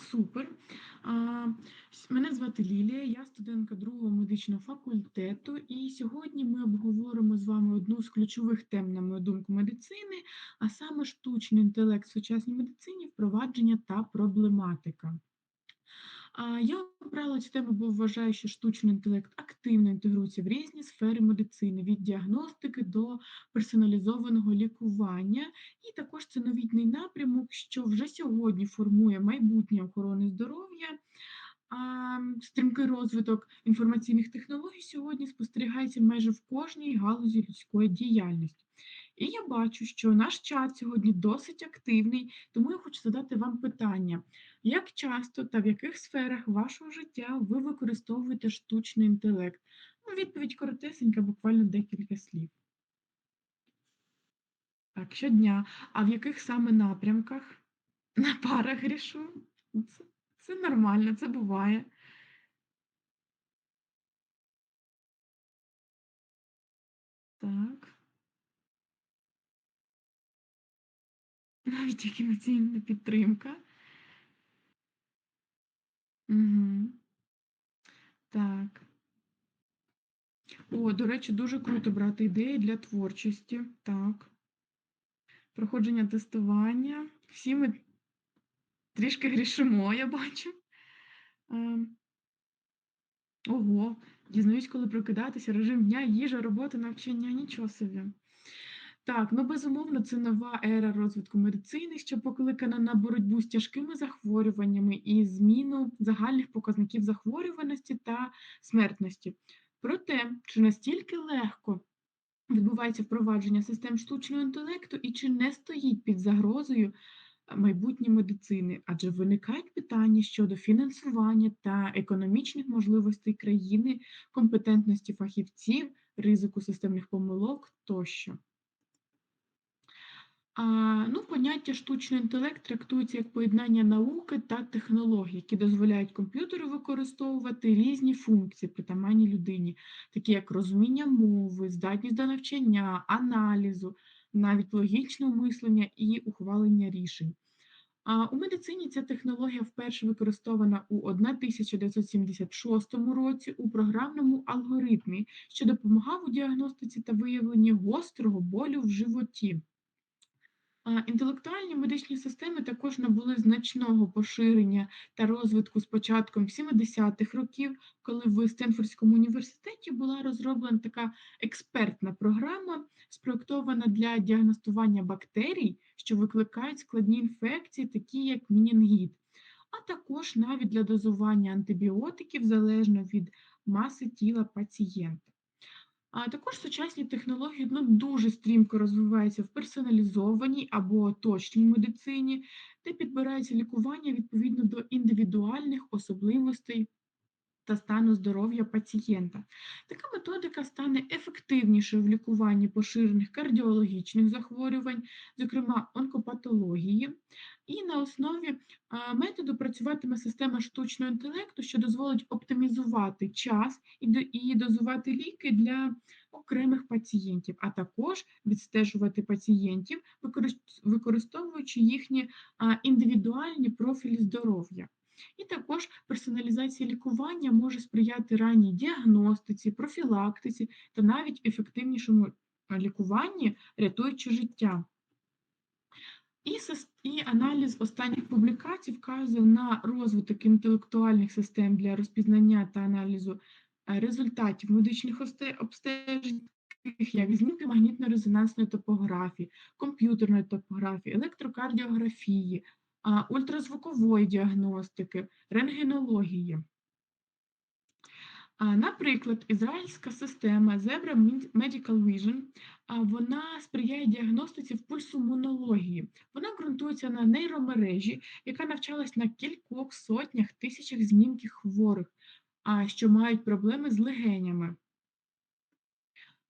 супер. А, Мене звати Лілія, я студентка другого медичного факультету, і сьогодні ми обговоримо з вами одну з ключових тем, на мою думку, медицини, а саме штучний інтелект в сучасній медицині, впровадження та проблематика. Я обрала цю тему, бо вважаю, що штучний інтелект активно інтегрується в різні сфери медицини, від діагностики до персоналізованого лікування. І також це новітний напрямок, що вже сьогодні формує майбутнє охорони здоров'я. А стрімкий розвиток інформаційних технологій сьогодні спостерігається майже в кожній галузі людської діяльності. І я бачу, що наш чат сьогодні досить активний, тому я хочу задати вам питання: як часто та в яких сферах вашого життя ви використовуєте штучний інтелект? Ну, відповідь коротесенька, буквально декілька слів. Так, щодня. А в яких саме напрямках? На парах грішу? Ну, Це, це нормально, це буває. Так. Навіть як емоційна підтримка. Угу. Так. О, до речі, дуже круто брати ідеї для творчості. Так. Проходження тестування. Всі ми трішки грішимо, я бачу. Ем, Ого, дізнаюсь, коли прокидатися, режим дня, їжа, робота, навчання, нічого собі. Так, ну безумовно, це нова ера розвитку медицини, що покликана на боротьбу з тяжкими захворюваннями і зміну загальних показників захворюваності та смертності. Проте, чи настільки легко відбувається впровадження систем штучного інтелекту і чи не стоїть під загрозою е, майбутнє медицини? Адже виникають питання щодо фінансування та економічних можливостей країни, компетентності фахівців, ризику системних помилок тощо. Ну, поняття штучний інтелект трактується як поєднання науки та технологій, які дозволяють комп'ютеру використовувати різні функції, притаманні людині, такі як розуміння мови, здатність до навчання, аналізу, навіть логічного мислення і ухвалення рішень. А у медицині ця технологія вперше використована у 1976 році у програмному алгоритмі, що допомагав у діагностиці та виявленні гострого болю в животі. Інтелектуальні медичні системи також набули значного поширення та розвитку з початком 70-х років, коли в Стенфордському університеті була розроблена така експертна програма, спроектована для діагностування бактерій, що викликають складні інфекції, такі як мінінгіт, а також навіть для дозування антибіотиків залежно від маси тіла пацієнта. А також сучасні технології ну, дуже стрімко розвиваються в персоналізованій або точній медицині, де підбирається лікування відповідно до індивідуальних особливостей та стану здоров'я пацієнта. Така методика стане ефективнішою в лікуванні поширених кардіологічних захворювань, зокрема онкопатології, і на основі методу працюватиме система штучного інтелекту, що дозволить оптимізувати час і дозувати ліки для окремих пацієнтів, а також відстежувати пацієнтів, використовуючи їхні індивідуальні профілі здоров'я. І також персоналізація лікування може сприяти ранній діагностиці, профілактиці та навіть ефективнішому лікуванні, рятуючи життя. І, і аналіз останніх публікацій вказує на розвиток інтелектуальних систем для розпізнання та аналізу е, результатів медичних обстежень, як знімки магнітно-резонансної топографії, комп'ютерної топографії, електрокардіографії, ультразвукової діагностики, рентгенології. Наприклад, ізраїльська система Zebra Med- Medical Vision, вона сприяє діагностиці в пульсомонології. Вона ґрунтується на нейромережі, яка навчалась на кількох сотнях тисячах знімків хворих, що мають проблеми з легенями.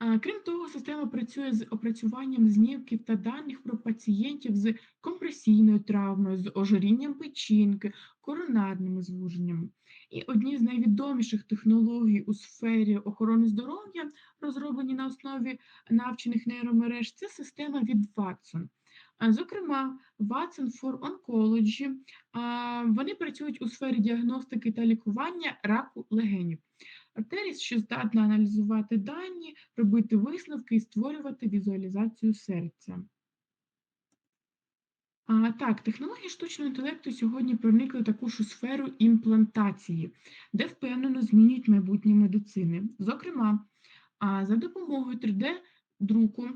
Крім того, система працює з опрацюванням знімків та даних про пацієнтів з компресійною травмою, з ожирінням печінки, коронарними звуженнями. І одні з найвідоміших технологій у сфері охорони здоров'я, розроблені на основі навчених нейромереж, це система від Watson. Зокрема, Watson for Oncology, вони працюють у сфері діагностики та лікування раку легенів. Артеріс, що здатна аналізувати дані, робити висновки і створювати візуалізацію серця. А, так, технології штучного інтелекту сьогодні проникли також у сферу імплантації, де впевнено змінюють майбутнє медицини. Зокрема, а, за допомогою 3D-друку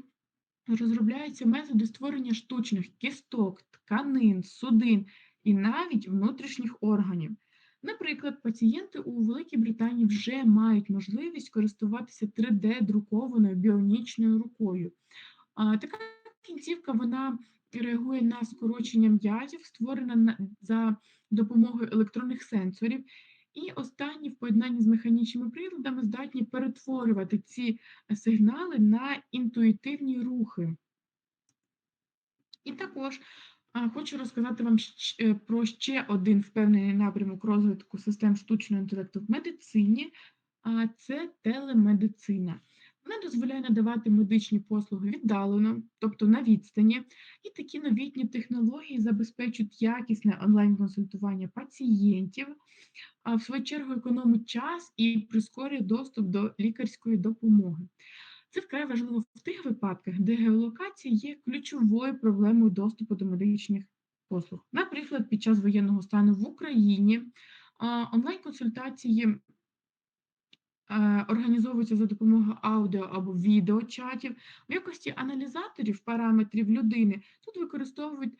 розробляються методи створення штучних кісток, тканин, судин і навіть внутрішніх органів. Наприклад, пацієнти у Великій Британії вже мають можливість користуватися 3D-друкованою біонічною рукою. Така кінцівка вона реагує на скорочення м'язів, створена на за допомогою електронних сенсорів, і останні в поєднанні з механічними приладами здатні перетворювати ці сигнали на інтуїтивні рухи. І також хочу розказати вам е, про ще один впевнений напрямок розвитку систем штучного інтелекту в медицині, а це телемедицина. Вона дозволяє надавати медичні послуги віддалено, тобто на відстані, і такі новітні технології забезпечують якісне онлайн-консультування пацієнтів, а в свою чергу економить час і прискорює доступ до лікарської допомоги. Це вкрай важливо в тих випадках, де геолокація є ключовою проблемою доступу до медичних послуг. Наприклад, під час воєнного стану в Україні онлайн-консультації організовуються за допомогою аудіо або відеочатів. В якості аналізаторів параметрів людини тут використовують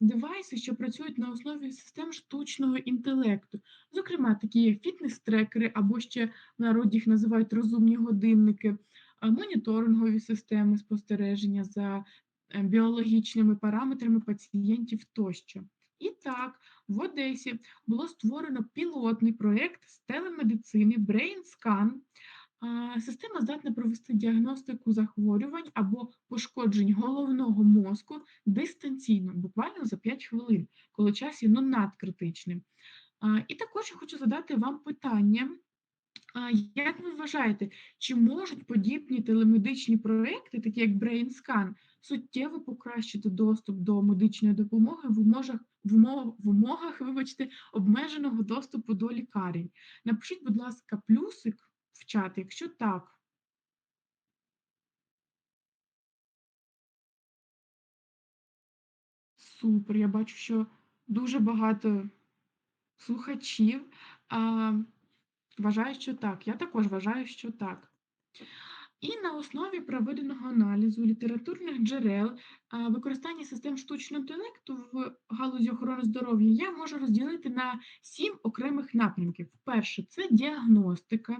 девайси, що працюють на основі систем штучного інтелекту, зокрема, такі як фітнес-трекери, або ще в народі їх називають розумні годинники, моніторингові системи спостереження за е, біологічними параметрами пацієнтів тощо. І так, в Одесі було створено пілотний проєкт з телемедицини BrainScan. А, Система здатна провести діагностику захворювань або пошкоджень головного мозку дистанційно, буквально за 5 хвилин, коли час є ну, надкритичним. І також я хочу задати вам питання. Як ви вважаєте, чи можуть подібні телемедичні проекти, такі як BrainScan, суттєво покращити доступ до медичної допомоги в умовах, в умовах, в умовах вибачте, обмеженого доступу до лікарень? Напишіть, будь ласка, плюсик в чат, якщо так. Супер, я бачу, що дуже багато слухачів а, вважають, що так. Я також вважаю, що так. І на основі проведеного аналізу літературних джерел, використання систем штучного інтелекту в галузі охорони здоров'я я можу розділити на сім окремих напрямків. Перше це діагностика,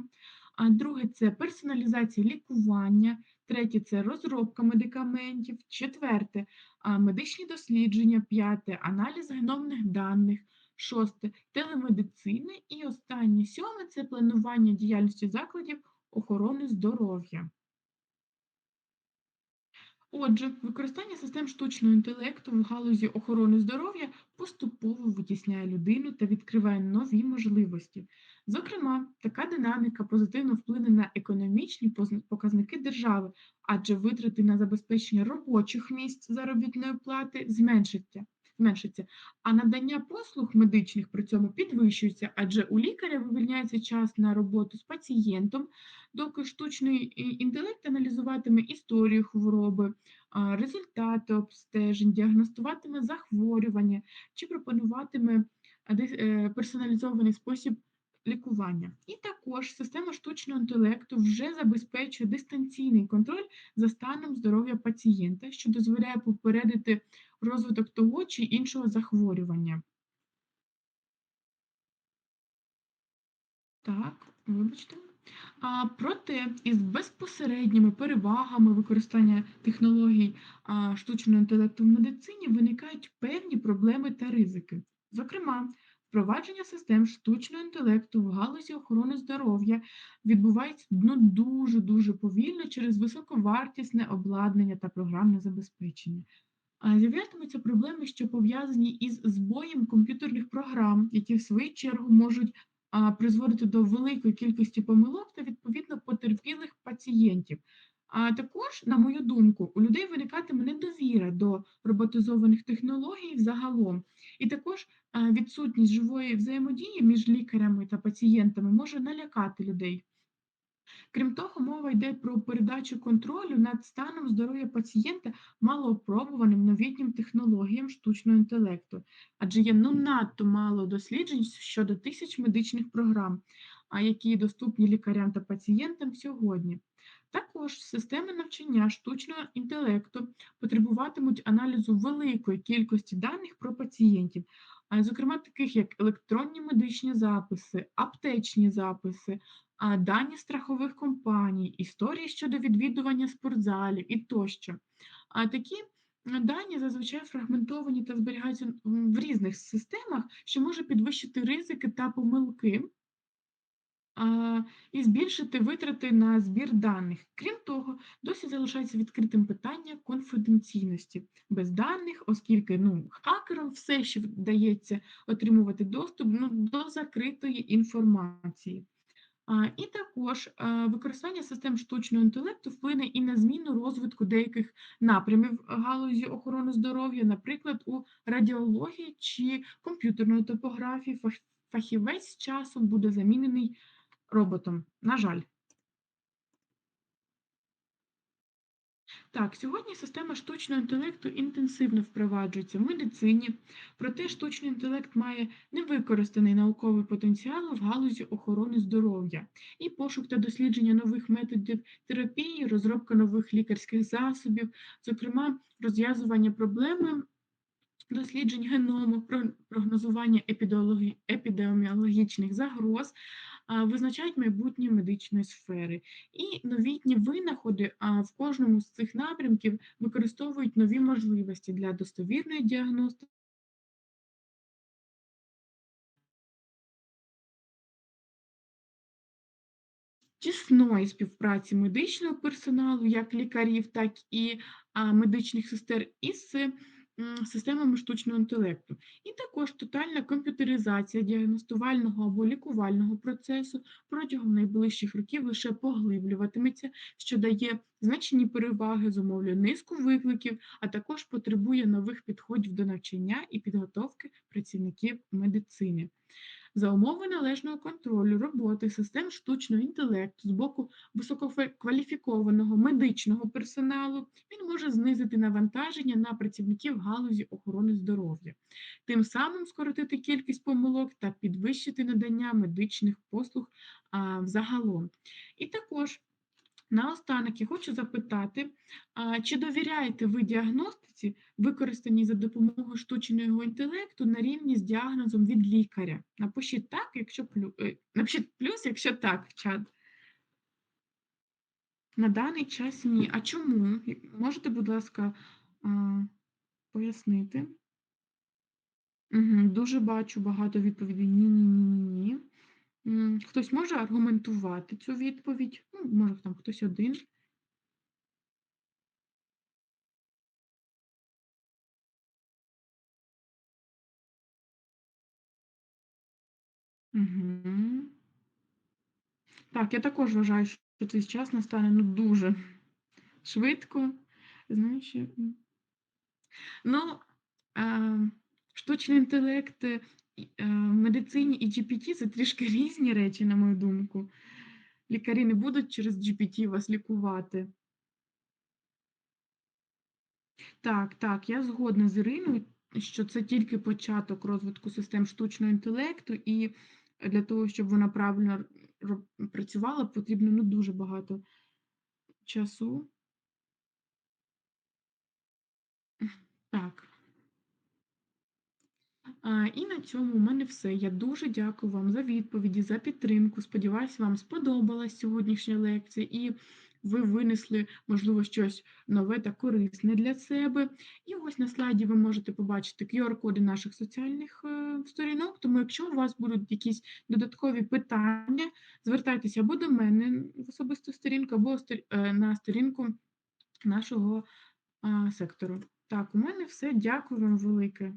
друге це персоналізація лікування, третє це розробка медикаментів, четверте медичні дослідження, п'яте аналіз геномних даних. Шосте телемедицина і останнє сьоме це планування діяльності закладів охорони здоров'я. Отже, використання систем штучного інтелекту в галузі охорони здоров'я поступово витісняє людину та відкриває нові можливості. Зокрема, така динаміка позитивно вплине на економічні показники держави, адже витрати на забезпечення робочих місць заробітної плати зменшаться. Зменшаться, а надання послуг медичних при цьому підвищується, адже у лікаря вивільняється час на роботу з пацієнтом, доки штучний інтелект аналізуватиме історію хвороби, результати обстежень, діагностуватиме захворювання чи пропонуватиме десь, е, персоналізований спосіб лікування. І також система штучного інтелекту вже забезпечує дистанційний контроль за станом здоров'я пацієнта, що дозволяє попередити розвиток того чи іншого захворювання. Так, вибачте. А, проте із безпосередніми перевагами використання технологій а, штучного інтелекту в медицині виникають певні проблеми та ризики. Зокрема, впровадження систем штучного інтелекту в галузі охорони здоров'я відбувається ну, дуже-дуже повільно через високовартісне обладнання та програмне забезпечення. З'являтимуться проблеми, що пов'язані із збоєм комп'ютерних програм, які в свою чергу можуть призводити до великої кількості помилок та відповідно потерпілих пацієнтів. А також, на мою думку, у людей виникатиме недовіра до роботизованих технологій взагалом. І також відсутність живої взаємодії між лікарями та пацієнтами може налякати людей. Крім того, мова йде про передачу контролю над станом здоров'я пацієнта малоопробуваним новітнім технологіям штучного інтелекту, адже є ну надто мало досліджень щодо тисяч медичних програм, які доступні лікарям та пацієнтам сьогодні. Також системи навчання штучного інтелекту потребуватимуть аналізу великої кількості даних про пацієнтів, зокрема таких як електронні медичні записи, аптечні записи, дані страхових компаній, історії щодо відвідування спортзалів і тощо. А такі дані зазвичай фрагментовані та зберігаються в різних системах, що може підвищити ризики та помилки і збільшити витрати на збір даних. Крім того, досі залишається відкритим питання конфіденційності без даних, оскільки ну, хакерам все ще вдається отримувати доступ ну, до закритої інформації. І також е, використання систем штучного інтелекту вплине і на зміну розвитку деяких напрямів галузі охорони здоров'я, наприклад, у радіології чи комп'ютерної топографії фах- фахівець з часом буде замінений роботом. На жаль. Так, сьогодні система штучного інтелекту інтенсивно впроваджується в медицині, проте штучний інтелект має невикористаний науковий потенціал в галузі охорони здоров'я і пошук та дослідження нових методів терапії, розробка нових лікарських засобів, зокрема, розв'язування проблеми досліджень геному, про- прогнозування епідеміологічних загроз, визначають майбутнє медичної сфери. І новітні винаходи в кожному з цих напрямків використовують нові можливості для достовірної діагностики. Тісної співпраці медичного персоналу, як лікарів, так і медичних сестер, із системами штучного інтелекту. І також тотальна комп'ютеризація діагностувального або лікувального процесу протягом найближчих років лише поглиблюватиметься, що дає значні переваги, зумовлює низку викликів, а також потребує нових підходів до навчання і підготовки працівників медицини. За умови належного контролю роботи систем штучного інтелекту з боку висококваліфікованого медичного персоналу він може знизити навантаження на працівників галузі охорони здоров'я, тим самим скоротити кількість помилок та підвищити надання медичних послуг а, взагалом. І також Наостанок я хочу запитати, чи довіряєте ви діагностиці, використаній за допомогою штучного інтелекту на рівні з діагнозом від лікаря? Напишіть так, якщо плю... е, напишіть плюс, якщо так, в чат. На даний час ні. А чому? Можете, будь ласка, пояснити? Угу, дуже бачу багато відповідей. Ні, ні, ні, ні. Хтось може аргументувати цю відповідь? Ну, може, там хтось один. Угу. Так, я також вважаю, що цей час настане ну дуже швидко. Знаєш, ну, штучний інтелект в медицині і GPT це трішки різні речі, на мою думку. Лікарі не будуть через GPT вас лікувати. Так, так, я згодна з Іриною, що це тільки початок розвитку систем штучного інтелекту, і для того, щоб вона правильно працювала, потрібно ну, дуже багато часу. Так. А, і на цьому у мене все. Я дуже дякую вам за відповіді, за підтримку. Сподіваюсь, вам сподобалась сьогоднішня лекція, і ви винесли, можливо, щось нове та корисне для себе. І ось на слайді ви можете побачити QR-коди наших соціальних е, сторінок. Тому, якщо у вас будуть якісь додаткові питання, звертайтеся або до мене в особисту сторінку, або е, на сторінку нашого сектору. Так, у мене все. Дякую вам велике.